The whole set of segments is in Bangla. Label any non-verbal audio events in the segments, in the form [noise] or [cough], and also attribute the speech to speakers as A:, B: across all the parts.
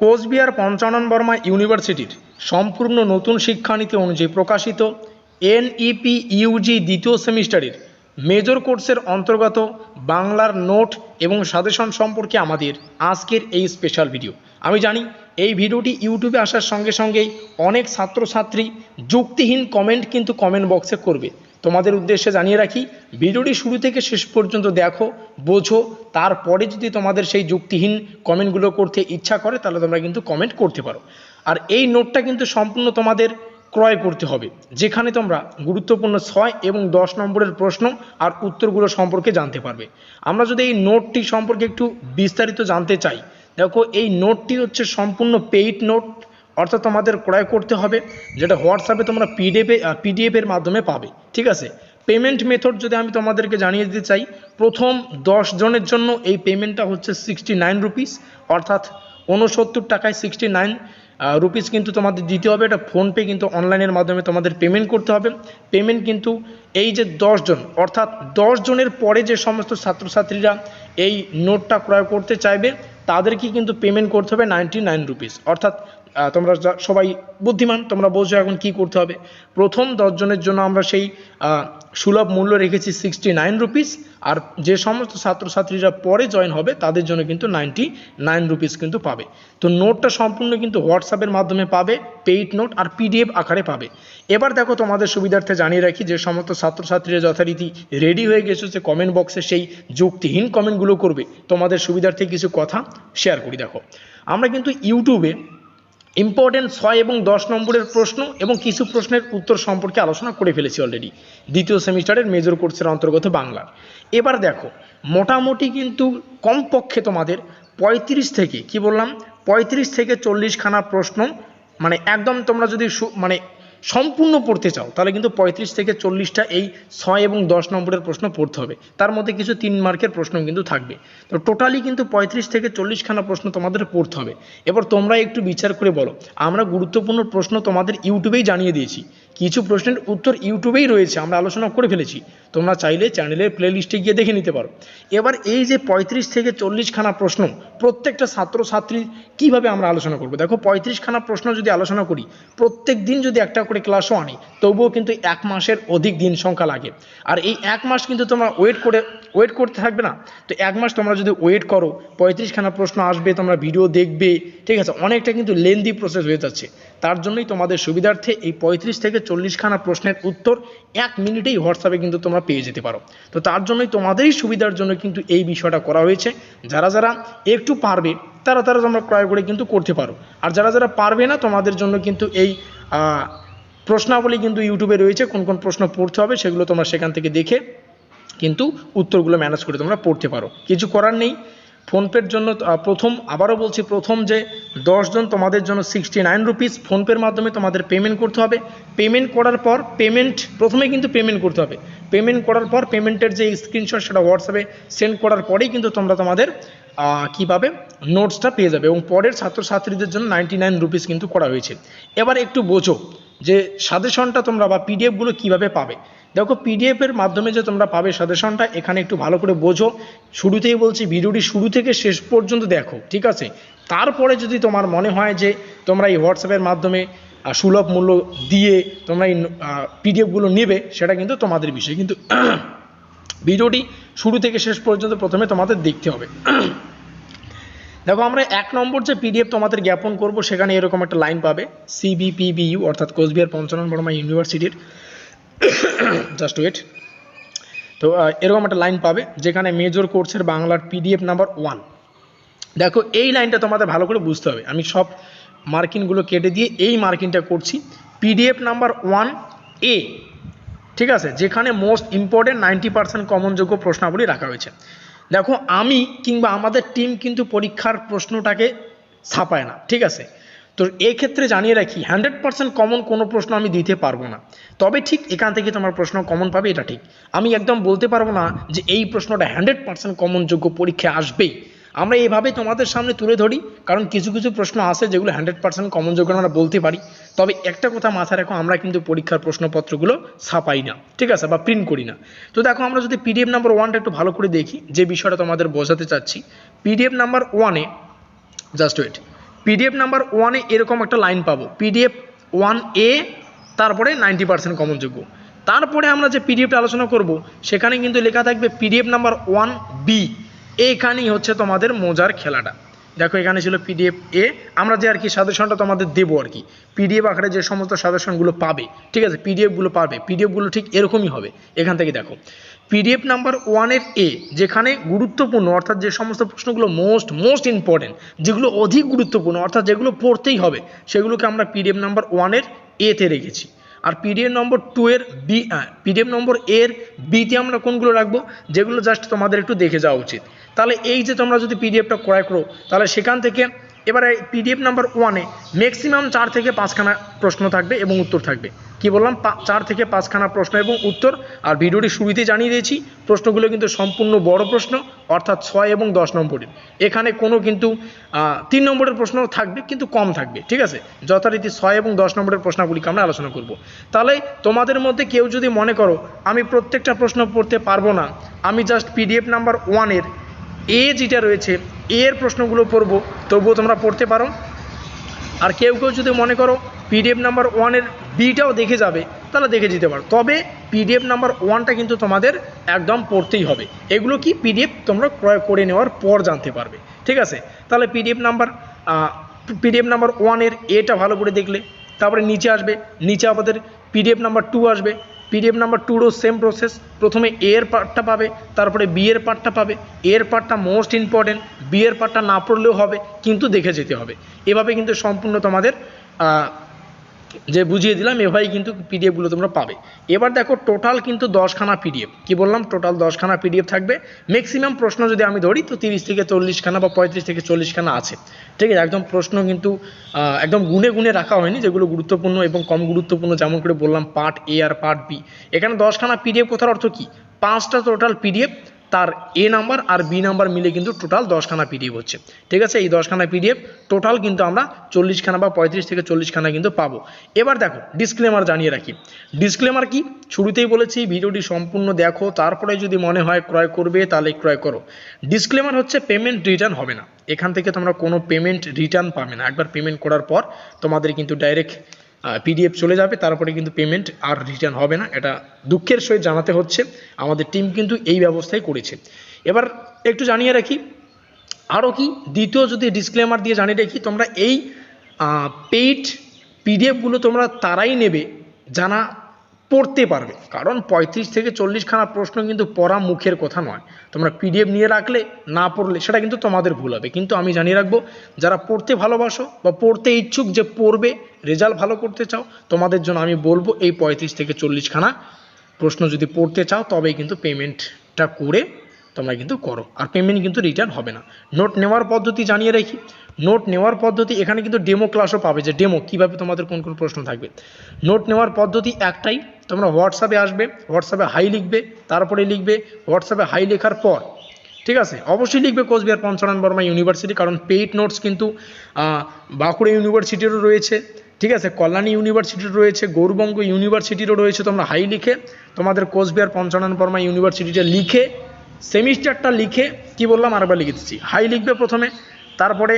A: কোচবিহার পঞ্চানন বর্মা ইউনিভার্সিটির সম্পূর্ণ নতুন শিক্ষানীতি অনুযায়ী প্রকাশিত এনইপি ইউজি দ্বিতীয় সেমিস্টারের মেজর কোর্সের অন্তর্গত বাংলার নোট এবং সাজেশন সম্পর্কে আমাদের আজকের এই স্পেশাল ভিডিও। আমি জানি এই ভিডিওটি ইউটিউবে আসার সঙ্গে সঙ্গেই অনেক ছাত্রছাত্রী যুক্তিহীন কমেন্ট কিন্তু কমেন্ট বক্সে করবে। তোমাদের উদ্দেশ্যে জানিয়ে রাখি, ভিডিওটি শুরু থেকে শেষ পর্যন্ত দেখো, বোঝো, তারপরে যদি তোমাদের সেই যুক্তিহীন কমেন্টগুলো করতে ইচ্ছা করে, তাহলে তোমরা কিন্তু কমেন্ট করতে পারো। আর এই নোটটা কিন্তু সম্পূর্ণ তোমাদের ক্রয় করতে হবে, যেখানে তোমরা গুরুত্বপূর্ণ ছয় এবং দশ নম্বরের প্রশ্ন আর উত্তরগুলো সম্পর্কে জানতে পারবে। আমরা যদি এই নোটটি সম্পর্কে একটু বিস্তারিত জানতে চাই, দেখো এই নোটটি হচ্ছে সম্পূর্ণ পেইড নোট অর্থাৎ তোমাদের ক্রয় করতে হবে, যেটা হোয়াটসঅ্যাপে তোমরা পিডিএফে পিডিএফের মাধ্যমে পাবে, ঠিক আছে? পেমেন্ট মেথড যদি আমি তোমাদেরকে জানিয়ে দিতে চাই, প্রথম দশ জনের জন্য এই পেমেন্টটা হচ্ছে সিক্সটি নাইন রুপিস অর্থাৎ ঊনসত্তর টাকায় সিক্সটি নাইন রুপিস কিন্তু তোমাদের দিতে হবে। এটা ফোনপে কিন্তু অনলাইনের মাধ্যমে তোমাদের পেমেন্ট করতে হবে। পেমেন্ট কিন্তু এই যে জন, অর্থাৎ জনের পরে যে সমস্ত ছাত্রছাত্রীরা এই নোটটা ক্রয় করতে চাইবে, তাদেরকে কিন্তু পেমেন্ট করতে হবে নাইনটি নাইন রুপিস অর্থাৎ তোমরা সবাই বুদ্ধিমান, তোমরা বোঝো এখন কি করতে হবে। প্রথম দশজনের জন্য আমরা সেই সুলভ মূল্য রেখেছি সিক্সটি নাইন রুপিস আর যে সমস্ত ছাত্রছাত্রীরা পরে জয়েন হবে, তাদের জন্য কিন্তু নাইনটি নাইন রুপিস কিন্তু পাবে। তো নোটটা সম্পূর্ণ কিন্তু হোয়াটসঅ্যাপের মাধ্যমে পাবে পেইড নোট আর পিডিএফ আকারে পাবে। এবার দেখো তোমাদের সুবিধার্থে জানিয়ে রাখি যে সমস্ত ছাত্রছাত্রীরা যথারীতি রেডি হয়ে গেছে যে কমেন্ট বক্সে সেই যুক্তিহীন কমেন্টগুলো করবে। তোমাদের সুবিধার্থে কিছু কথা শেয়ার করি, দেখো। আমরা কিন্তু ইউটিউবে ইম্পর্টেন্ট ছয় এবং দশ নম্বরের প্রশ্ন এবং কিছু প্রশ্নের উত্তর সম্পর্কে আলোচনা করে ফেলেছি অলরেডি দ্বিতীয় সেমিস্টারের মেজর কোর্সের অন্তর্গত বাংলা এবার দেখো, মোটামুটি কিন্তু কমপক্ষে তোমাদের পঁয়ত্রিশ থেকে, কি বললাম? পঁয়ত্রিশ থেকে চল্লিশখানা প্রশ্ন মানে একদম তোমরা যদি মানে সম্পূর্ণ পড়তে চাও, তাহলে কিন্তু পঁয়ত্রিশ থেকে চল্লিশটা এই ছয় এবং দশ নম্বরের প্রশ্ন পড়তে হবে। তার মধ্যে কিছু তিন মার্কের প্রশ্ন কিন্তু থাকবে। তো টোটালি কিন্তু পঁয়ত্রিশ থেকে চল্লিশখানা প্রশ্ন তোমাদের পড়তে হবে। এবার তোমরা একটু বিচার করে বলো। আমরা গুরুত্বপূর্ণ প্রশ্ন তোমাদের ইউটিউবেই জানিয়ে দিয়েছি। কিছু প্রশ্নের উত্তর ইউটিউবেই রয়েছে, আমরা আলোচনা করে ফেলেছি। তোমরা চাইলে চ্যানেলের প্লে লিস্টে গিয়ে দেখে নিতে পারো। এবার এই যে পঁয়ত্রিশ থেকে চল্লিশখানা প্রশ্ন, প্রত্যেকটা ছাত্রছাত্রী কীভাবে আমরা আলোচনা করব? দেখো পঁয়ত্রিশখানা প্রশ্ন যদি আলোচনা করি, প্রত্যেক দিন যদি একটা করে ক্লাসও আনি, তবুও কিন্তু এক মাসের অধিক দিন সংখ্যা লাগে। আর এই এক মাস কিন্তু তোমরা ওয়েট করে ওয়েট করতে থাকবে না। তো এক মাস তোমরা যদি ওয়েট করো পঁয়ত্রিশখানা প্রশ্ন আসবে, তোমরা ভিডিও দেখবে, ঠিক আছে? অনেকটা কিন্তু লেন্দি প্রসেস হয়ে যাচ্ছে। তার জন্যই তোমাদের সুবিধার্থে এই পঁয়ত্রিশ থেকে চল্লিশখানা প্রশ্নের উত্তর এক মিনিটেই হোয়াটসঅ্যাপে কিন্তু তোমরা পেয়ে যেতে পারো। তো তার জন্যই তোমাদেরই সুবিধার জন্য কিন্তু এই বিষয়টা করা হয়েছে। যারা যারা একটু পারবে, তারা তারা তোমরা ক্রয় করে কিন্তু করতে পারো। আর যারা যারা পারবে না, তোমাদের জন্য কিন্তু এই প্রশ্নাবলী কিন্তু ইউটিউবে রয়েছে, কোন কোন প্রশ্ন পড়তে হবে সেগুলো তোমরা সেখান থেকে দেখে কিন্তু উত্তরগুলো ম্যানেজ করে তোমরা পড়তে পারো। কিছু করার নেই। ফোনপের জন্য প্রথম আবারও বলছি প্রথম যে দশজন তোমাদের জন্য সিক্সটি নাইন রুপিস ফোনপের মাধ্যমে তোমাদের পেমেন্ট করতে হবে। পেমেন্ট করার পর পেমেন্ট প্রথমে কিন্তু পেমেন্ট করতে হবে। পেমেন্ট করার পর পেমেন্টের যে স্ক্রিনশট সেটা হোয়াটসঅ্যাপে সেন্ড করার পরেই কিন্তু তোমরা তোমাদের আহ, কি পাবে নোটসটা পেয়ে যাবে এবং পরের ছাত্রছাত্রীদের জন্য নাইনটি নাইন রুপিস কিন্তু করা হয়েছে। এবার একটু বোঝো যে সাজেশনটা তোমরা বা পিডিএফগুলো কীভাবে পাবে। দেখো পিডিএফ এর মাধ্যমে যে তোমরা পাবে সাজেশনটা এখানে একটু ভালো করে বোঝো। শুরুতেই বলছি, ভিডিওটি শুরু থেকে শেষ পর্যন্ত দেখো, ঠিক আছে? তারপরে যদি তোমার মনে হয় যে তোমরা এই হোয়াটসঅ্যাপের মাধ্যমে সুলভ মূল্য দিয়ে তোমরা এই পিডিএফগুলো নেবে, সেটা কিন্তু তোমাদের বিষয়। কিন্তু [clears throat] ভিডিওটি শুরু থেকে শেষ পর্যন্ত প্রথমে তোমাদের দেখতে হবে। [clears throat] দেখো, আমরা এক নম্বর যে পিডিএফ তোমাদের জ্ঞাপন করব, সেখানে এরকম একটা লাইন পাবে সিবিপিবিইউ অর্থাৎ কোচবিহার পঞ্চানন বর্মা ইউনিভার্সিটির। জাস্ট ওয়েট তো এরকম একটা লাইন পাবে, যেখানে মেজর কোর্সের বাংলার পিডিএফ নাম্বার ওয়ান দেখো, এই লাইনটা তোমাদের ভালো করে বুঝতে হবে। আমি সব মার্কিনগুলো কেটে দিয়ে এই মার্কিনটা করছি। পিডিএফ নাম্বার ওয়ান এ ঠিক আছে? যেখানে মোস্ট ইম্পর্টেন্ট নাইনটি পার্সেন্ট কমনযোগ্য প্রশ্নাবলী রাখা হয়েছে। দেখো, আমি কিংবা আমাদের টিম কিন্তু পরীক্ষার প্রশ্নটাকে ছাপায় না, ঠিক আছে? তো এই ক্ষেত্রে জানিয়ে রাখি হান্ড্রেড পার্সেন্ট কমন কোনো প্রশ্ন আমি দিতে পারব না। তবে ঠিক এখান থেকে তোমার প্রশ্ন কমন পাবে, এটা ঠিক। আমি একদম বলতে পারব না যে এই প্রশ্নটা হান্ড্রেড পার্সেন্ট কমনযোগ্য পরীক্ষা আসবেই। আমরা এইভাবে তোমাদের সামনে তুলে ধরি, কারণ কিছু কিছু প্রশ্ন আছে যেগুলো হান্ড্রেড পার্সেন্ট কমনযোগ্য আমরা বলতে পারি। তবে একটা কথা মাথায় রাখো, আমরা কিন্তু পরীক্ষার প্রশ্নপত্রগুলো ছাপাই না, ঠিক আছে? বা প্রিন্ট করি না। তো দেখো, আমরা যদি পিডিএফ নাম্বার ওয়ানটা একটু ভালো করে দেখি, যে বিষয়টা তোমাদের বোঝাতে চাচ্ছি। পিডিএফ নাম্বার ওয়ানে জাস্ট ওয়েট পিডিএফ নাম্বার ওয়ানে এরকম একটা লাইন পাবো। পিডিএফ ওয়ান এ তারপরে নাইনটি পার্সেন্ট কমনযোগ্য তারপরে আমরা যে পিডিএফটা আলোচনা করব, সেখানে কিন্তু লেখা থাকবে পিডিএফ নাম্বার ওয়ান বি এখানেই হচ্ছে তোমাদের মজার খেলাটা। দেখো, এখানে ছিল পিডিএফ এ আমরা যে আর কি সাজেশনটা তোমাদের দেবো আর কি। পিডিএফ আকারে যে সমস্ত সাজেশনগুলো পাবে, ঠিক আছে? পিডিএফগুলো পাবে। পিডিএফগুলো ঠিক এরকমই হবে। এখান থেকে দেখো। পিডিএফ নাম্বার ওয়ানের এ যেখানে গুরুত্বপূর্ণ, অর্থাৎ যে সমস্ত প্রশ্নগুলো মোস্ট মোস্ট ইম্পর্টেন্ট যেগুলো অধিক গুরুত্বপূর্ণ, অর্থাৎ যেগুলো পড়তেই হবে, সেগুলোকে আমরা পিডিএফ নাম্বার ওয়ানের এতে রেখেছি। আর পিডিএফ নম্বর টু এর বি পিডিএফ নম্বর এর বিতে আমরা কোনগুলো রাখব? যেগুলো জাস্ট তোমাদের একটু দেখে যাওয়া উচিত। তাহলে এই যে তোমরা যদি পিডিএফটা ক্রয় করো, তাহলে সেখান থেকে এবারে পিডিএফ নাম্বার ওয়ানে ম্যাক্সিমাম চার থেকে পাঁচখানা প্রশ্ন থাকবে এবং উত্তর থাকবে। কি বললাম? চার থেকে পাঁচখানা প্রশ্ন এবং উত্তর। আর ভিডিওটি শুরুতে জানিয়ে দিয়েছি, প্রশ্নগুলো কিন্তু সম্পূর্ণ বড় প্রশ্ন, অর্থাৎ ছয় এবং দশ নম্বরের। এখানে কোনো কিন্তু তিন নম্বরের প্রশ্ন থাকবে, কিন্তু কম থাকবে, ঠিক আছে? যথারীতি ছয় এবং দশ নম্বরের প্রশ্নগুলিকে আমরা আলোচনা করব। তাহলে তোমাদের মধ্যে কেউ যদি মনে করো, আমি প্রত্যেকটা প্রশ্ন পড়তে পারব না, আমি জাস্ট পিডিএফ নাম্বার ওয়ানের এ যেটা রয়েছে এর প্রশ্নগুলো পড়ব, তবুও তোমরা পড়তে পারো। আর কেউ কেউ যদি মনে করো পিডিএফ নাম্বার ওয়ানের বিটাও দেখে যাবে, তাহলে দেখে যেতে পারো। তবে পিডিএফ নাম্বার ওয়ানটা কিন্তু তোমাদের একদম পড়তেই হবে। এগুলো কি পিডিএফ তোমরা ক্রয় করে নেওয়ার পর জানতে পারবে। ঠিক আছে? তাহলে পিডিএফ নাম্বার পিডিএফ নাম্বার ওয়ানের এটা ভালো করে দেখলে, তারপরে নিচে আসবে, নিচে আমাদের পিডিএফ নাম্বার টু আসবে। পিডিএফ নাম্বার টুরও সেম প্রসেস প্রথমে এ এর পার্টটা পাবে, তারপরে বি এর পার্টটা পাবে। এ এর পার্টটা মোস্ট ইম্পর্টেন্ট বি এর পার্টটা না পড়লেও হবে, কিন্তু দেখে যেতে হবে। এভাবে কিন্তু সম্পূর্ণ তোমাদের যে বুঝিয়ে দিলাম, এভাবেই কিন্তু পিডিএফগুলো তোমরা পাবে। এবার দেখো টোটাল কিন্তু দশখানা পিডিএফ কি বললাম? টোটাল দশখানা পিডিএফ থাকবে। ম্যাক্সিমাম প্রশ্ন যদি আমি ধরি, তো তিরিশ থেকে চল্লিশখানা বা পঁয়ত্রিশ থেকে চল্লিশখানা আছে। ঠিক আছে? একদম প্রশ্ন কিন্তু একদম গুনে গুনে রাখা হয়নি, যেগুলো গুরুত্বপূর্ণ এবং কম গুরুত্বপূর্ণ, যেমন করে বললাম পার্ট এ আর পার্ট বি এখানে দশখানা পিডিএফ কোথার অর্থ কি? পাঁচটা টোটাল পিডিএফ তার এ নাম্বার আর বি নাম্বার মিলে কিন্তু টোটাল দশখানা পিডিএফ হচ্ছে। ঠিক আছে? এই দশখানা পিডিএফ টোটাল কিন্তু আমরা চল্লিশখানা বা পঁয়ত্রিশ থেকে চল্লিশখানা কিন্তু পাবো। এবার দেখো ডিসক্লেমার জানিয়ে রাখি। ডিসক্লেমার কি? শুরুতেই বলেছি, ভিডিওটি সম্পূর্ণ দেখো, তারপরে যদি মনে হয় ক্রয় করবে, তাহলে ক্রয় করো। ডিসক্লেমার হচ্ছে পেমেন্ট রিটার্ন হবে না। এখান থেকে তোমরা কোনো পেমেন্ট রিটার্ন পাবে না। একবার পেমেন্ট করার পর তোমাদের কিন্তু ডাইরেক্ট পিডিএফ চলে যাবে, তারপরে কিন্তু পেমেন্ট আর রিটার্ন হবে না। এটা দুঃখের সহিত জানাতে হচ্ছে। আমাদের টিম কিন্তু এই ব্যবস্থাই করেছে। এবার একটু জানিয়ে রাখি আরও কি? দ্বিতীয় যদি ডিসক্লেমার দিয়ে জানিয়ে রাখি, তোমরা এই পেইড পিডিএফগুলো তোমরা তারাই নেবে যারা পড়তে পারবে। কারণ পঁয়ত্রিশ থেকে চল্লিশখানা প্রশ্ন কিন্তু পড়া মুখের কথা নয়। তোমরা পিডিএফ নিয়ে রাখলে, না পড়লে, সেটা কিন্তু তোমাদের ভুল হবে। কিন্তু আমি জানিয়ে রাখব, যারা পড়তে ভালোবাসো বা পড়তে ইচ্ছুক যে পড়বে, রেজাল্ট ভালো করতে চাও, তোমাদের জন্য আমি বলব, এই পঁয়ত্রিশ থেকে চল্লিশখানা প্রশ্ন যদি পড়তে চাও, তবেই কিন্তু পেমেন্টটা করে তোমরা কিন্তু করো। আর পেমেন্ট কিন্তু রিটার্ন হবে না। নোট নেওয়ার পদ্ধতি জানিয়ে রাখি। নোট নেওয়ার পদ্ধতি, এখানে কিন্তু ডেমো ক্লাসও পাবে যে ডেমো কীভাবে তোমাদের কোন কোন প্রশ্ন থাকবে। নোট নেওয়ার পদ্ধতি একটাই, তোমরা হোয়াটসঅ্যাপে আসবে হোয়াটসঅ্যাপে হাই লিখবে, তারপরে লিখবে হোয়াটসঅ্যাপে হাই লেখার পর, ঠিক আছে? অবশ্যই লিখবে কোচবিহার পঞ্চানন বর্মা ইউনিভার্সিটি কারণ পেইড নোটস কিন্তু বাঁকুড়া ইউনিভার্সিটিরও রয়েছে, ঠিক আছে? কল্যাণী ইউনিভার্সিটির রয়েছে, গৌরবঙ্গ ইউনিভার্সিটিরও রয়েছে, তোমরা হাই লিখে, তোমাদের কোচবিহার পঞ্চানন বর্মা ইউনিভার্সিটিটা লিখে সেমিস্টারটা লিখে কি বললাম? আরেকবার লিখে দিচ্ছি। হাই লিখবে প্রথমে, তারপরে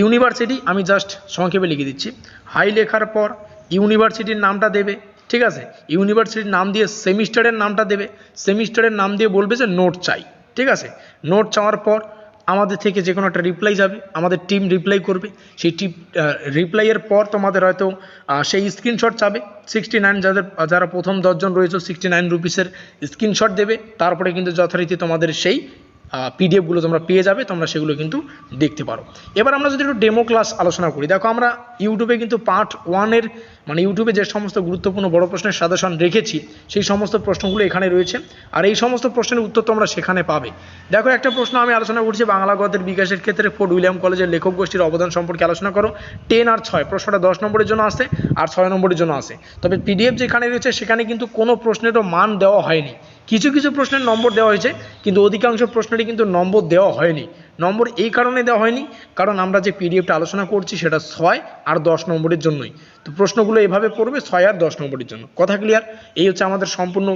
A: ইউনিভার্সিটি আমি জাস্ট সংক্ষেপে লিখে দিচ্ছি। হাই লেখার পর ইউনিভার্সিটির নামটা দেবে, ঠিক আছে? ইউনিভার্সিটির নাম দিয়ে সেমিস্টারের নামটা দেবে। সেমিস্টারের নাম দিয়ে বলবে যে নোট চাই, ঠিক আছে? নোট চাওয়ার পর আমাদের থেকে যে কোনো একটা রিপ্লাই যাবে, আমাদের টিম রিপ্লাই করবে। সেই টিম রিপ্লাইয়ের পর তোমাদের হয়তো সেই স্ক্রিনশট চাবে। সিক্সটি নাইন যাদের, যারা প্রথম দশজন রয়েছে সিক্সটি নাইন রুপিসের স্ক্রিনশট দেবে। তারপরে কিন্তু যথারীতি তোমাদের সেই পিডিএফগুলো তোমরা পেয়ে যাবে, তোমরা সেগুলো কিন্তু দেখতে পারো। এবার আমরা যদি একটু ডেমো ক্লাস আলোচনা করি, দেখো আমরা ইউটিউবে কিন্তু পার্ট ওয়ানের মানে ইউটিউবে যে সমস্ত গুরুত্বপূর্ণ বড় প্রশ্নের সাজেশন রেখেছি, সেই সমস্ত প্রশ্নগুলো এখানে রয়েছে। আর এই সমস্ত প্রশ্নের উত্তর তোমরা সেখানে পাবে। দেখো একটা প্রশ্ন আমি আলোচনা করছি, বাংলা গদ্যের বিকাশের ক্ষেত্রে ফোর্ট উইলিয়াম কলেজের লেখক গোষ্ঠীর অবদান সম্পর্কে আলোচনা করো। টেন আর ছয়, প্রশ্নটা দশ নম্বরের জন্য আসে আর ছয় নম্বরের জন্য আসে। তবে পিডিএফ যেখানে রয়েছে, সেখানে কিন্তু কোনো প্রশ্নেরও মান দেওয়া হয়নি। কিছু কিছু প্রশ্নের নম্বর দেওয়া হয়েছে, কিন্তু অধিকাংশ কিন্তু নম্বর দেওয়া হয়নি। নম্বর এই কারণে দেওয়া হয়নি, কারণ আমরা যে পিডিএফটা আলোচনা করছি সেটা ছয় আর দশ নম্বরের জন্যই। তো প্রশ্নগুলো এভাবে পড়বে ছয় আর দশ নম্বরের জন্য। কথা ক্লিয়ার এই হচ্ছে আমাদের সম্পূর্ণ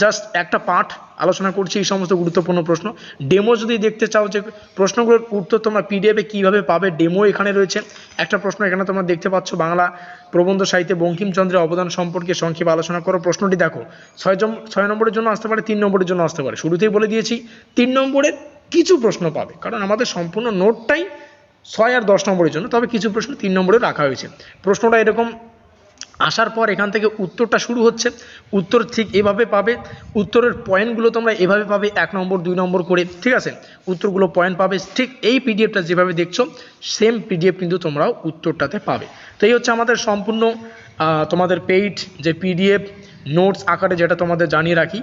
A: জাস্ট একটা পাঠ আলোচনা করছি এই সমস্ত গুরুত্বপূর্ণ প্রশ্ন। ডেমো যদি দেখতে চাও যে প্রশ্নগুলোর উত্তর তোমরা পিডিএফে কীভাবে পাবে ডেমো এখানে রয়েছে। একটা প্রশ্ন এখানে তোমরা দেখতে পাচ্ছ, বাংলা প্রবন্ধ সাহিত্যে বঙ্কিমচন্দ্রের অবদান সম্পর্কে সংক্ষেপ আলোচনা করো। প্রশ্নটি দেখো, ছয় ছয় নম্বরের জন্য আসতে পারে, তিন নম্বরের জন্য আসতে পারে। শুরুতেই বলে দিয়েছি, তিন নম্বরের কিছু প্রশ্ন পাবে। কারণ আমাদের সম্পূর্ণ নোটটাই ছয় আর দশ নম্বরের জন্য, তবে কিছু প্রশ্ন তিন নম্বরে রাখা হয়েছে। প্রশ্নটা এরকম, আসার পর এখান থেকে উত্তরটা শুরু হচ্ছে। উত্তর ঠিক এভাবে পাবে। উত্তরের পয়েন্টগুলো তোমরা এভাবে পাবে, এক নম্বর, দুই নম্বর করে, ঠিক আছে? উত্তরগুলো পয়েন্ট পাবে। ঠিক এই পিডিএফটা যেভাবে দেখছ সেম পিডিএফ কিন্তু তোমরাও উত্তরটাতে পাবে। তো এই হচ্ছে আমাদের সম্পূর্ণ তোমাদের পেইড যে পিডিএফ নোটস আকারে যেটা তোমাদের জানিয়ে রাখি।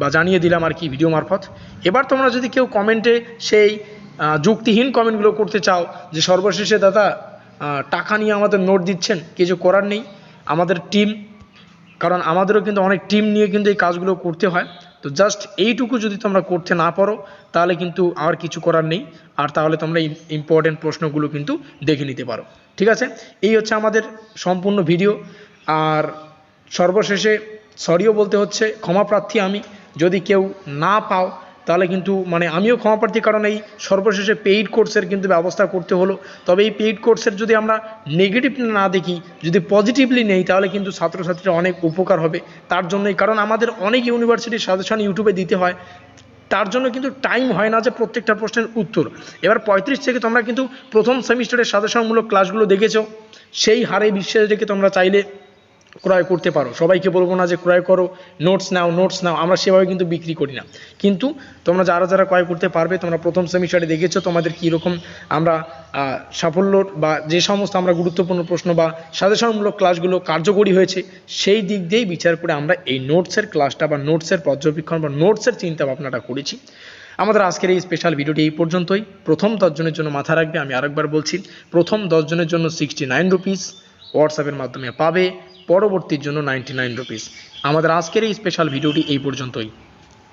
A: বা জানিয়ে দিলাম আর কি ভিডিও মারফত। এবার তোমরা যদি কেউ কমেন্টে সেই যুক্তিহীন কমেন্টগুলো করতে চাও যে সর্বশেষে দাদা টাকা নিয়ে আমাদের নোট দিচ্ছেন, কিছু করার নেই, আমাদের টিম কারণ আমাদেরও কিন্তু অনেক টিম নিয়ে কিন্তু এই কাজগুলো করতে হয়। তো জাস্ট এইটুকু যদি তোমরা করতে না পারো, তাহলে কিন্তু আর কিছু করার নেই। আর তাহলে তোমরা ইম্পর্টেন্ট প্রশ্নগুলো কিন্তু দেখে নিতে পারো। ঠিক আছে? এই হচ্ছে আমাদের সম্পূর্ণ ভিডিও আর সর্বশেষে সরিও বলতে হচ্ছে, ক্ষমা প্রার্থী আমি। যদি কেউ না পাও, তাহলে কিন্তু মানে আমিও ক্ষমা প্রার্থী, কারণ এই সর্বশেষে পেইড কোর্সের কিন্তু ব্যবস্থা করতে হলো। তবে এই পেইড কোর্সের যদি আমরা নেগেটিভ না দেখি, যদি পজিটিভলি নেই, তাহলে কিন্তু ছাত্রছাত্রীরা অনেক উপকার হবে। তার জন্যই, কারণ আমাদের অনেক ইউনিভার্সিটির সাজেশন ইউটিউবে দিতে হয়। তার জন্য কিন্তু টাইম হয় না যে প্রত্যেকটা প্রশ্নের উত্তর। এবার পঁয়ত্রিশ থেকে তোমরা কিন্তু প্রথম সেমিস্টারের সাজেশনমূলক ক্লাসগুলো দেখেছ। সেই হারে বিশ্বাস রেখে তোমরা চাইলে ক্রয় করতে পারো। সবাইকে বলব না যে ক্রয় করো নোটস নাও নোটস নাও, আমরা সেভাবে কিন্তু বিক্রি করি না। কিন্তু তোমরা যারা যারা ক্রয় করতে পারবে, তোমরা প্রথম সেমিস্টারে দেখেছ তোমাদের কীরকম আমরা সাফল্য বা যে সমস্ত আমরা গুরুত্বপূর্ণ প্রশ্ন বা সাজেশনমূলক ক্লাসগুলো কার্যকরী হয়েছে, সেই দিক দিয়েই বিচার করে আমরা এই নোটসের ক্লাসটা বা নোটসের পর্যবেক্ষণ বা নোটসের চিন্তা ভাবনাটা করেছি। আমাদের আজকের এই স্পেশাল ভিডিওটি এই পর্যন্তই। প্রথম দশজনের জন্য মাথা রাখবে, আমি আরেকবার বলছি, প্রথম দশজনের জন্য সিক্সটি নাইন রুপিস হোয়াটসঅ্যাপের মাধ্যমে পাবে। পরবর্তীর জন্য নাইনটি নাইন রুপিস আমাদের আজকের এই স্পেশাল ভিডিওটি এই পর্যন্তই।